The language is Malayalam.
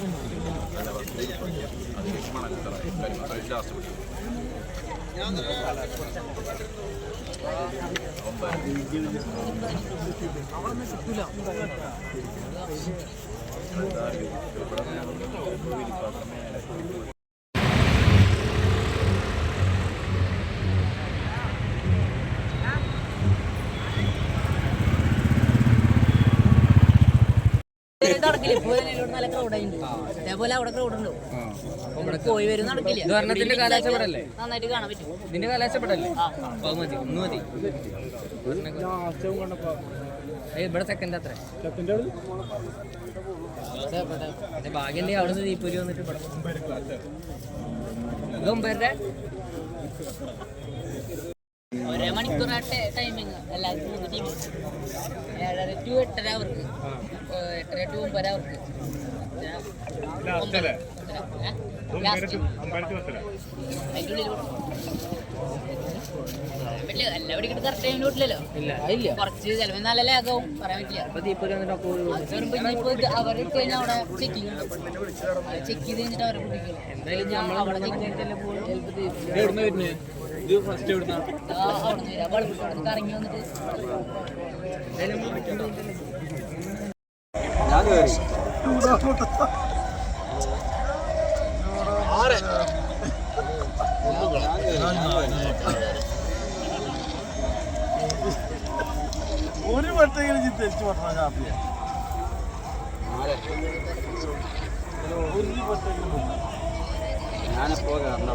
നടക്കില്ല അതേപോലെ അവിടെ ക്രൗഡ് ഉണ്ടാവും പോയി വരും നടക്കില്ല. കാലാശപ്പെടല്ലേ നന്നായിട്ട് കാണാൻ പറ്റും. കാലാശപ്പെടല്ലേ മതി. ഒന്ന് മതി. ഏയ് ഇവിടെ സെക്കൻഡ് അത്ര. എന്റെ ഭാഗ്യന്റെ അവിടെ നിന്ന് ദീപൂരി വന്നിട്ട് ഇവിടെ. ഇത് ഒരേ മണിക്കൂർ ടൈമിങ് എല്ലാവർക്കും മൂന്ന് ടീം ഏഴര ടു എട്ടര അവർക്ക്. എട്ടര ടു ഒമ്പര അവർക്ക്. ഒമ്പത്. ഏ? ലാസ്റ്റ് അതിന്റെ ഉള്ളിൽ കൊടുക്കും. പറ്റില്ല എല്ലാം ഇവിടെ കറക്റ്റ് ടൈമിൽ വിട്ടില്ലല്ലോ ഇല്ല ഇല്ല കുറച്ച് ചിലപ്പോൾ നല്ല ലാഗാവും പറയാൻ പറ്റില്ല. അവർ കഴിഞ്ഞാൽ അവിടെ ചെക്കിങ് ചെക്ക് ചെയ്ത് കഴിഞ്ഞിട്ട് അവരെ നമ്മൾ അവിടെ ചെക്ക് ചെയ്തിട്ടല്ലേ ഇത് ഫസ്റ്റ് ഞാൻ കയറി ഒരു വട്ടെങ്കിലും ഇജ്ജ് പറഞ്ഞ കാപ്പിയ. ഒരു വട്ടെങ്കിലും. ഞാനെപ്പോ കയറണ്ടോ